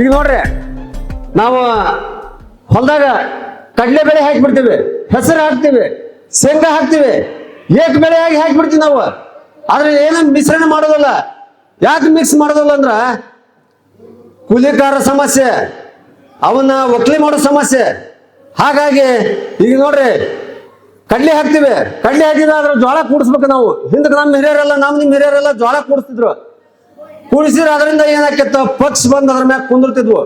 ಈಗ ನೋಡ್ರಿ, ನಾವು ಹೊಲದಾಗ ಕಡಲೆ ಬೆಳೆ ಹಾಕಿಬಿಡ್ತೀವಿ, ಹೆಸರು ಹಾಕ್ತೀವಿ, ಶೇಂಗಾ ಹಾಕ್ತೀವಿ, ಏಕ್ ಆಗಿ ಹಾಕಿಬಿಡ್ತೀವಿ ನಾವು. ಆದ್ರೆ ಏನು ಮಿಶ್ರಣ ಮಾಡೋದಲ್ಲ? ಯಾಕೆ ಮಿಕ್ಸ್ ಮಾಡೋದಲ್ಲ ಅಂದ್ರ ಕೂಲಿಕಾರ ಸಮಸ್ಯೆ, ಅವನ್ನ ಒಕ್ಲಿ ಮಾಡೋ ಸಮಸ್ಯೆ. ಹಾಗಾಗಿ ಈಗ ನೋಡ್ರಿ, ಕಡ್ಲಿ ಹಾಕ್ತಿವಿ, ಕಡ್ಲಿ ಹಾಕಿದ್ರೆ ಅದ್ರ ಜ್ವಾಳ ಕೂಡಿಸ್ಬೇಕು ನಾವು. ಹಿಂದಕ್ಕೆ ನಮ್ಮ ಹಿರಿಯರೆಲ್ಲ ನಮ್ಮ ನಿಮ್ಮ ಹಿರಿಯರೆಲ್ಲ ಜ್ವಾಳ ಕೂಡಿಸ್ತಿದ್ರು. ಕೂಡಿಸಿದ್ರೆ. ಅದರಿಂದ ಏನಾಕಿತ್ತು ಪಕ್ಷ ಬಂದು ಅದ್ರ ಮ್ಯಾಗ ಕುಂದಿರ್ತಿದ್ವು.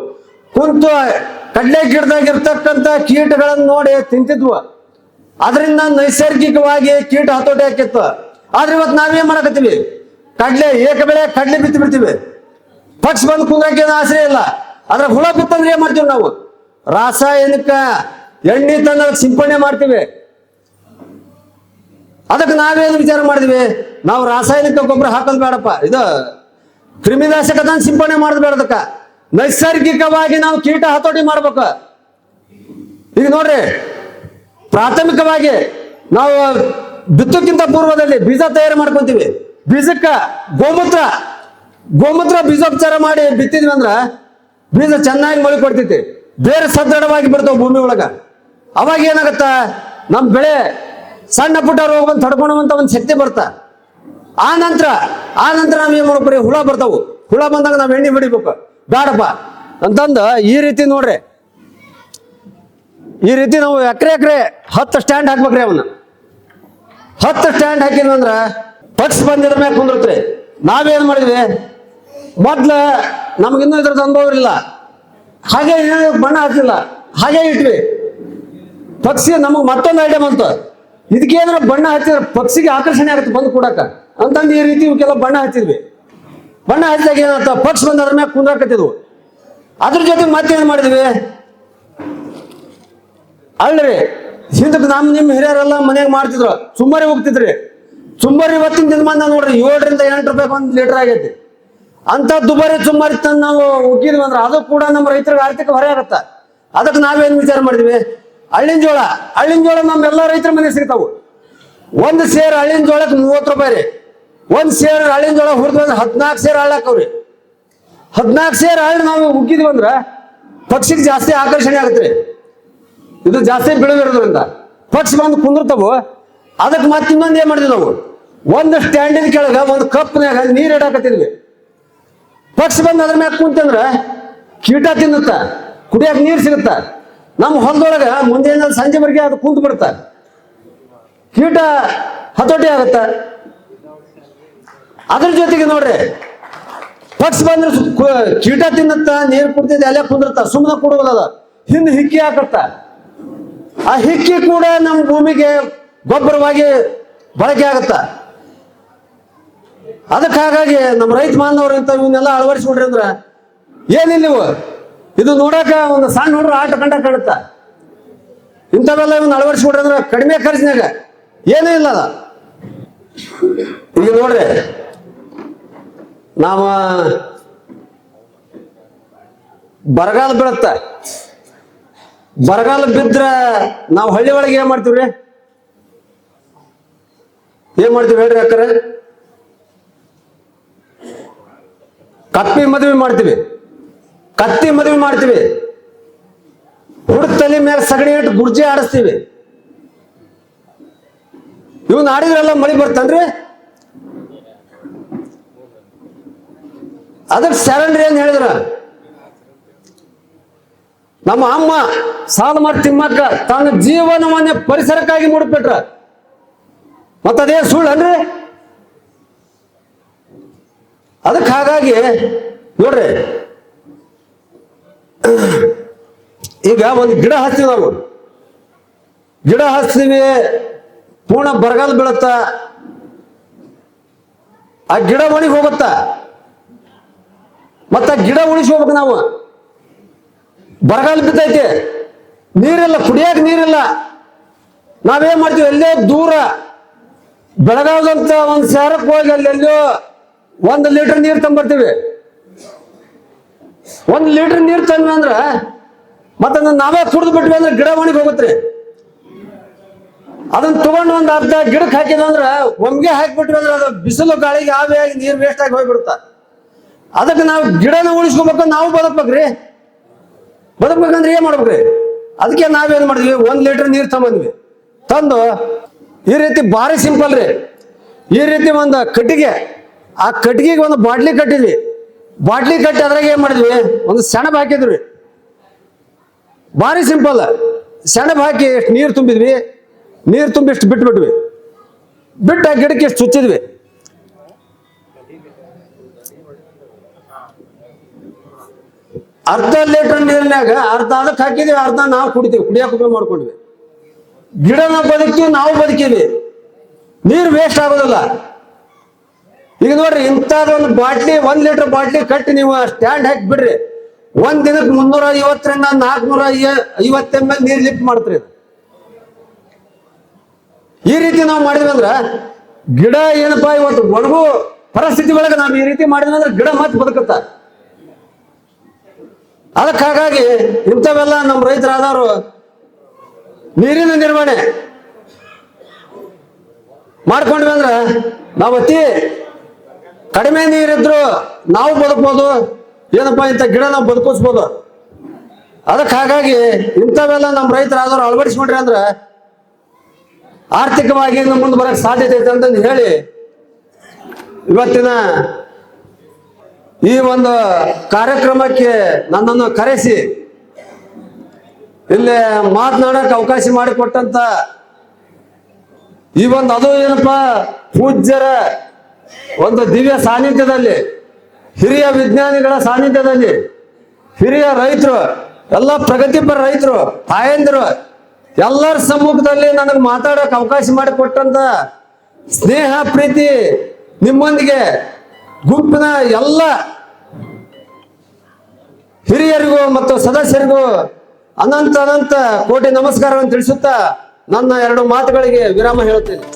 ಕುಂತು ಕಡ್ಲೆ ಗಿಡದಾಗ ಇರ್ತಕ್ಕಂಥ ಕೀಟಗಳನ್ನು ನೋಡಿ ತಿಂತಿದ್ವು. ಅದರಿಂದ ನೈಸರ್ಗಿಕವಾಗಿ ಕೀಟ ಹತೋಟಿ ಹಾಕಿತ್ತು ಆದ್ರೆ ಇವತ್ತು ನಾವೇನ್ ಮಾಡಕತ್ತೀವಿ? ಕಡ್ಲೆ ಏಕ ಬೆಳೆ ಕಡ್ಲೆ ಬಿತ್ತು ಬಿಡ್ತೀವಿ. ಪಕ್ಷ ಬಂದು ಕುಂದ್ರಕ್ಕೆ ಆಸರೆ ಇಲ್ಲ. ಅದ್ರ ಹುಳ ಬಿತ್ತಂದ್ರೆ ಏನ್ ಮಾಡ್ತೀವಿ ನಾವು? ರಾಸಾಯನಿಕ ಎಣ್ಣೆ ತನ್ನ ಸಿಂಪಡಣೆ ಮಾಡ್ತೀವಿ. ಅದಕ್ಕೆ ನಾವೇನು ವಿಚಾರ ಮಾಡಿದ್ವಿ? ನಾವು ರಾಸಾಯನಿಕ ಗೊಬ್ಬರ ಹಾಕೋದು ಬೇಡಪ್ಪ. ಇದು ಕ್ರಿಮಿನಾಶಕ ತಂದು ಸಿಂಪಡಣೆ ಅದಕ್ಕ. ನೈಸರ್ಗಿಕವಾಗಿ ನಾವು ಕೀಟ ಹತೋಟಿ ಮಾಡ್ಬೇಕು. ಈಗ ನೋಡ್ರಿ, ಪ್ರಾಥಮಿಕವಾಗಿ ನಾವು ಬಿತ್ತಕ್ಕಿಂತ ಪೂರ್ವದಲ್ಲಿ ಬೀಜ ತಯಾರು ಮಾಡ್ಕೊಂತೀವಿ. ಬೀಜಕ್ಕ ಗೋಮೂತ್ರ ಗೋಮೂತ್ರ ಬೀಜೋಪಚಾರ ಮಾಡಿ ಬಿತ್ತಿದ್ವಿ ಅಂದ್ರ ಬೀಜ ಚೆನ್ನಾಗಿ ಮೊಳಕೆ ಕೊಡ್ತೈತಿ ಬೇರೆ ಸದೃಢವಾಗಿ ಬಿಡ್ತಾವ ಭೂಮಿ ಒಳಗ. ಅವಾಗ ಏನಾಗತ್ತ? ನಮ್ಮ ಬೆಳೆ ಸಣ್ಣ ಪುಟ್ಟ ರೋಗ ಬಂದು ಒಂದು ಶಕ್ತಿ ಬರ್ತಾ. ಆ ನಂತರ ಆ ನಂತರ ನಾವ್ ಏನ್ ಮಾಡ್ಬೇಕ್ರಿ ಹುಳ ಬರ್ತಾವು. ಹುಳ ಬಂದಾಗ ನಾವು ಎಣ್ಣೆ ಬಿಡಿಬೇಕು ಬೇಡಪ್ಪ ಅಂತಂದು ಈ ರೀತಿ ನೋಡ್ರಿ. ಈ ರೀತಿ ನಾವು ಎಕರೆ ಎಕರೆ ಹತ್ತು ಸ್ಟ್ಯಾಂಡ್ ಹಾಕ್ಬೇಕ್ರಿ ಅವನ್ನ. ಹತ್ತು ಸ್ಟ್ಯಾಂಡ್ ಹಾಕಿದ್ವಿ ಅಂದ್ರೆ ಪಕ್ಷ ಬಂದಿದ್ರ ಮ್ಯಾಗ ಕುಂದಿರ್ತ್ರಿ. ನಾವೇನು ಮಾಡಿದ್ವಿ? ಮೊದ್ಲು ನಮ್ಗಿನ್ನೂ ಇದ್ರದ್ದು ಅನುಭವ ಇಲ್ಲ ಹಾಗೆ ಬಣ್ಣ ಹಚ್ಚಿಲ್ಲ ಹಾಗೆ ಇಟ್ವಿ. ಪಕ್ಷಿ ನಮಗೆ ಮತ್ತೊಂದು ಐಡಿಯಾ ಬಂತು. ಇದಕ್ಕೇನಾರ ಬಣ್ಣ ಹಚ್ಚಿದ್ರೆ ಪಕ್ಷಿಗೆ ಆಕರ್ಷಣೆ ಆಗುತ್ತೆ ಬಂದು ಕೂಡಕ ಅಂತಂದು ಈ ರೀತಿ ಇವಕ್ಕೆಲ್ಲ ಬಣ್ಣ ಹಚ್ಚಿದ್ವಿ. ಬಣ್ಣ ಹಚ್ಚಿದಾಗ ಏನಂತ ಪಕ್ಷ ಬಂದ ಅದ್ರ ಮ್ಯಾಗ ಕುಂದ್ರಾಕತ್ತಿದ್ವು. ಅದ್ರ ಜೊತೆ ಮತ್ತೇನು ಮಾಡಿದ್ವಿ? ಅಲ್ರಿ ಹಿಂದಕ್ಕೆ ನಮ್ಮ ನಿಮ್ಮ ಹಿರಿಯರೆಲ್ಲ ಮನೆಯಾಗ ಮಾಡ್ತಿದ್ರು. ಸುಮ್ಮರಿ ಹೋಗ್ತಿದ್ರಿ. ಸುಮ್ಮರಿ ಇವತ್ತಿನ ದಿನಮಾನ ನೋಡ್ರಿ, ಏಳರಿಂದ ಎಂಟು ರೂಪಾಯಿ ಒಂದು ಲೀಟರ್ ಆಗೈತಿ. ಅಂತ ದುಬಾರಿ ಸುಮ್ಮರಿ ತಂದು ನಾವು ಉಗ್ಗಿದ್ವಿ ಅಂದ್ರೆ ಅದು ಕೂಡ ನಮ್ಮ ರೈತರಿಗೆ ಆರ್ಥಿಕ ಹೊರೆ ಆಗತ್ತ. ಅದಕ್ಕೆ ನಾವೇನು ವಿಚಾರ ಮಾಡಿದ್ವಿ? ಹಳ್ಳಿನ ಜೋಳ. ಹಳ್ಳಿನ ಜೋಳ ನಮ್ಮ ರೈತರ ಮನೆ ಸಿಗ್ತಾವು. ಒಂದು ಸೇರ್ ಹಳ್ಳಿನ ಜೋಳಕ್ಕೆ ಮೂವತ್ತು ರೂಪಾಯಿ ರೀ. ಒಂದು ಸೇರ್ ಹಳ್ಳಿನ ಜೋಳ ಬಂದ್ರೆ ಹದ್ನಾಲ್ಕ ಸೇರ್ ಹಳ್ಳಾಕವ್ರಿ ಹದಿನಾಲ್ಕು ಸೇರ್ ಹಳ್ಳಿ ನಾವು ಉಗ್ಗಿದ್ವಿ ಅಂದ್ರೆ ಪಕ್ಷಿಗೆ ಜಾಸ್ತಿ ಆಕರ್ಷಣೆ ಆಗತ್ತೆ ಇದು ಜಾಸ್ತಿ ಬೆಳೆದಿರೋದ್ರಿಂದ. ಪಕ್ಷಿ ಬಂದು ಕುಂದಿರ್ತಾವು. ಅದಕ್ಕೆ ಮತ್ತೆ ಇನ್ನೊಂದು ಏನ್ ಮಾಡಿದ್ವಿ ನಾವು? ಒಂದು ಸ್ಟ್ಯಾಂಡಿನ ಕೆಳಗ ಒಂದು ಕಪ್ನ್ಯಾಗ ನೀರ್ ಇಡಾಕತ್ತಿದ್ವಿ. ಪಕ್ಷಿ ಬಂದು ಅದ್ರ ಮ್ಯಾಗ ಕುಂತಂದ್ರ ಕೀಟ ತಿನ್ನುತ್ತ, ಕುಡಿಯಕ್ ನೀರ್ ಸಿಗುತ್ತ. ನಮ್ಮ ಹೊಲದೊಳಗ ಮುಂಜಾನೆ ಸಂಜೆವರೆಗೆ ಅದು ಕುಂತ್ ಬಿಡುತ್ತ ಕೀಟ ಹತೋಟಿ ಆಗತ್ತ. ಅದ್ರ ಜೊತೆಗೆ ನೋಡ್ರಿ, ಪಕ್ಷ ಬಂದ್ರೆ ಕೀಟ ತಿನ್ನತ್ತ, ನೀರ್ ಕುಡ್ತಿದ್ದೆ ಅಲ್ಲೇ ಕುಂದಿರ್ತ ಸುಮ್ಮನೆ ಕುಡುವುದಲ್ಲ ಅದ. ಹಿಂದೆ ಹಿಕ್ಕಿ ಹಾಕತ್ತ. ಆ ಹಿಕ್ಕಿ ಕೂಡ ನಮ್ಮ ಭೂಮಿಗೆ ಗೊಬ್ಬರವಾಗಿ ಬಳಕೆ ಆಗತ್ತ. ಅದಕ್ಕಾಗಿ ನಮ್ಮ ರೈತ ಬಾಂಧವರು ಅಂತ ಇವನ್ನೆಲ್ಲ ಅಳವಡಿಸ್ಬಿಡ್ರಿ ಅಂದ್ರ, ಏನಿಲ್ಲ ನೀವು ಇದು ನೋಡಕ ಒಂದು ಸಣ್ಣ ಹುಡುಗರು ಆಟ ಕಂಡ ಕಾಣುತ್ತ. ಇಂಥವೆಲ್ಲ ಇವನ್ನ ಅಳವಡಿಸ್ಬಿಡ್ರಿ ಅಂದ್ರೆ ಕಡಿಮೆ ಖರ್ಚಿನಾಗ. ಏನೂ ಇಲ್ಲ ಅದ. ಈಗ ನೋಡ್ರಿ ನಾವು ಬರಗಾಲ ಬೀಳತ್ತ. ಬರಗಾಲ ಬಿದ್ರ ನಾವು ಹಳ್ಳಿ ಒಳಗೆ ಏನ್ ಮಾಡ್ತೀವ್ರಿ? ಏನ್ ಮಾಡ್ತೀವಿ ಹೇಳ್ರಿ ಅಕ್ಕರ? ಕಪ್ಪಿ ಮದುವೆ ಮಾಡ್ತೀವಿ. ಕತ್ತಿ ಮದುವೆ ಮಾಡ್ತೀವಿ. ತಲೆ ಮೇಲೆ ಸಗಣಿ ಇಟ್ಟು ಗುರ್ಜಿ ಆಡಿಸ್ತೀವಿ. ಇವನ್ ಆಡಿದ್ರೆಲ್ಲ ಮಳಿ ಬರ್ತನ್ರಿ? ಅದಕ್ಕೆ ಶರಣ್ರಿ ಅಂತ ಹೇಳಿದ್ರ? ನಮ್ಮ ಅಮ್ಮ ಸಾಲ ಮಾಡಿ ತಿಮ್ಮಕ್ಕ ತನ್ನ ಜೀವನವನ್ನೇ ಪರಿಸರಕ್ಕಾಗಿ ಮುಡುಬಿಟ್ರ ಮತ್ತದೇ ಸುಳ್ಳನ್ರಿ ಅದಕ್ಕೆ ಹಾಗಾಗಿ ನೋಡ್ರಿ. ಈಗ ಒಂದು ಗಿಡ ಹಚ್ತೀವಿ ನಾವು ಗಿಡ ಹಚ್ತೀವಿ ಪೂರ್ಣ ಬರಗಾಲ ಬೀಳತ್ತ, ಆ ಗಿಡ ಒಣಗಿ ಹೋಗುತ್ತ. ಮತ್ತ ಗಿಡ ಉಳಿಸಿ ಹೋಗ್ಬೇಕು ನಾವು. ಬರಗಾಲ ಬಿದ್ದೈತಿ. ನೀರಿಲ್ಲ, ಕುಡಿಯಕ್ ನೀರಿಲ್ಲ. ನಾವೇನ್ ಮಾಡ್ತೀವಿ? ಎಲ್ಲೇ ದೂರ ಬೆಳಗಾವದಂತ ಒಂದ್ ಶಹರಕ್ಕೆ ಹೋಗಿ ಅಲ್ಲೆಲ್ಲೋ ಒಂದ್ ಲೀಟರ್ ನೀರ್ ತಂಬರ್ತೀವಿ. ಒಂದ್ ಲೀಟರ್ ನೀರ್ ತಂದ್ವಿ ಅಂದ್ರ ಮತ್ತ ನಾವೇ ಕುಡಿದು ಬಿಟ್ವಿ ಅಂದ್ರೆ ಗಿಡ ಒಣಗಿ ಹೋಗುತ್ತೆ ಅದನ್ನ ತಗೊಂಡು ಒಂದ್ ಅರ್ಧ ಗಿಡಕ್ಕೆ ಹಾಕಿದ್ವಿ ಅಂದ್ರ ಒಮ್ಗೆ ಹಾಕಿಬಿಟ್ವಿ ಅಂದ್ರೆ ಅದು ಬಿಸಿಲು ಗಾಳಿಗೆ ಆವಿಯಾಗಿ ನೀರ್ ವೇಸ್ಟ್ ಆಗಿ ಹೋಗ್ಬಿಡುತ್ತ. ಅದಕ್ಕೆ ನಾವು ಗಿಡನ ಉಳಿಸ್ಕೊಬೇಕು, ನಾವು ಬದುಕ್ಬೇಕ್ರಿ. ಬದುಕ್ಬೇಕಂದ್ರೆ ಏನ್ ಮಾಡ್ಬೇಕ್ರಿ? ಅದಕ್ಕೆ ನಾವೇನ್ ಮಾಡಿದ್ವಿ? ಒಂದ್ ಲೀಟರ್ ನೀರು ತಗೊಂಡ್ವಿ. ತಂದು ಈ ರೀತಿ ಭಾರಿ ಸಿಂಪಲ್ ರೀ. ಈ ರೀತಿ ಒಂದು ಕಟ್ಟಿಗೆ, ಆ ಕಟ್ಟಿಗೆಗೆ ಒಂದು ಬಾಟ್ಲಿ ಕಟ್ಟಿದ್ವಿ. ಬಾಟ್ಲಿ ಕಟ್ಟಿ ಅದ್ರಾಗ ಏನ್ ಮಾಡಿದ್ವಿ? ಒಂದು ಸೆಣಬ್ ಹಾಕಿದ್ವಿ. ಭಾರಿ ಸಿಂಪಲ್. ಸೆಣಬ್ ಹಾಕಿ ಎಷ್ಟು ನೀರು ತುಂಬಿದ್ವಿ. ನೀರು ತುಂಬಿ ಇಷ್ಟು ಬಿಟ್ಬಿಟ್ವಿ. ಬಿಟ್ಟು ಆ ಗಿಡಕ್ಕೆ ಎಷ್ಟು ಚುಚ್ಚಿದ್ವಿ. ಅರ್ಧ ಲೀಟರ್ ನೀರಿನಾಗ ಅರ್ಧ ಅದಕ್ಕೆ ಹಾಕಿದ್ವಿ, ಅರ್ಧ ನಾವು ಕುಡಿತೀವಿ ಕುಡಿಯಕ್ಕೆ ಉಪಯೋಗ ಮಾಡ್ಕೊಂಡ್ವಿ. ಗಿಡನ ಬದುಕಿ ನಾವು ಬದುಕೀವಿ. ನೀರು ವೇಸ್ಟ್ ಆಗೋದಿಲ್ಲ. ಈಗ ನೋಡ್ರಿ, ಇಂಥದ್ದೊಂದು ಬಾಟ್ಲಿ, ಒಂದ್ ಲೀಟರ್ ಬಾಟ್ಲಿ ಕಟ್ಟಿ ನೀವು ಸ್ಟ್ಯಾಂಡ್ ಹಾಕಿ ಬಿಡ್ರಿ ಒಂದ್ ದಿನಕ್ಕೆ ಮುನ್ನೂರ ಐವತ್ತರಿಂದ ನಾಲ್ಕನೂರ ಐವತ್ತ ನೀರು ಲಿಫ್ಟ್ ಮಾಡ್ತೀರಿ. ಈ ರೀತಿ ನಾವು ಮಾಡಿದ್ವಿ ಅಂದ್ರ ಗಿಡ ಏನಪ್ಪಾ ಇವತ್ತು ಒಣಗು ಪರಿಸ್ಥಿತಿ ಒಳಗೆ ನಾವು ಈ ರೀತಿ ಮಾಡಿದ್ವಿ ಅಂದ್ರೆ ಗಿಡ ಮತ್ತೆ ಬದುಕುತ್ತ. ಅದಕ್ಕೆ ಹಾಗಾಗಿ ಇಂಥವೆಲ್ಲ ನಮ್ಮ ರೈತರಾದವರು ನೀರಿನ ನಿರ್ವಹಣೆ ಮಾಡ್ಕೊಂಡ್ವಿ ಅಂದ್ರೆ ನಾವು ಅತಿ ಕಡಿಮೆ ನೀರಿದ್ರು ನಾವು ಬದುಕ್ಬೋದು. ಏನಪ್ಪಾ ಇಂಥ ಗಿಡ ನಾವು ಬದುಕಿಸ್ಬೋದು. ಅದಕ್ಕೆ ಹಾಗಾಗಿ ಇಂಥವೆಲ್ಲ ನಮ್ಮ ರೈತರಾದವರು ಅಳವಡಿಸ್ಕೊಂಡ್ರಿ ಅಂದ್ರ ಆರ್ಥಿಕವಾಗಿ ಮುಂದೆ ಬರಕ್ ಸಾಧ್ಯತೆ ಐತೆ ಅಂತಂದು ಹೇಳಿ ಇವತ್ತಿನ ಈ ಒಂದು ಕಾರ್ಯಕ್ರಮಕ್ಕೆ ನನ್ನನ್ನು ಕರೆಸಿ, ಇಲ್ಲಿ ಮಾತನಾಡಕ್ಕೆ ಅವಕಾಶ ಮಾಡಿಕೊಟ್ಟಂತ ಈ ಒಂದು ಅದು ಏನಪ್ಪಾ, ಪೂಜ್ಯರ ಒಂದು ದಿವ್ಯ ಸಾನ್ನಿಧ್ಯದಲ್ಲಿ, ಹಿರಿಯ ವಿಜ್ಞಾನಿಗಳ ಸಾನ್ನಿಧ್ಯದಲ್ಲಿ, ಹಿರಿಯ ರೈತರು, ಎಲ್ಲ ಪ್ರಗತಿಪರ ರೈತರು, ತಾಯಂದಿರು, ಎಲ್ಲರ ಸಮ್ಮುಖದಲ್ಲಿ ನನಗೆ ಮಾತಾಡೋಕೆ ಅವಕಾಶ ಮಾಡಿಕೊಟ್ಟಂತ ಸ್ನೇಹ, ಪ್ರೀತಿ ನಿಮ್ಮೊಂದಿಗೆ ಗುಂಪಿನ ಎಲ್ಲ ಹಿರಿಯರಿಗೂ ಮತ್ತು ಸದಸ್ಯರಿಗೂ ಅನಂತ ಅನಂತ ಕೋಟಿ ನಮಸ್ಕಾರವನ್ನು ತಿಳಿಸುತ್ತಾ ನನ್ನ ಎರಡು ಮಾತುಗಳಿಗೆ ವಿರಾಮ ಹೇಳುತ್ತೇನೆ.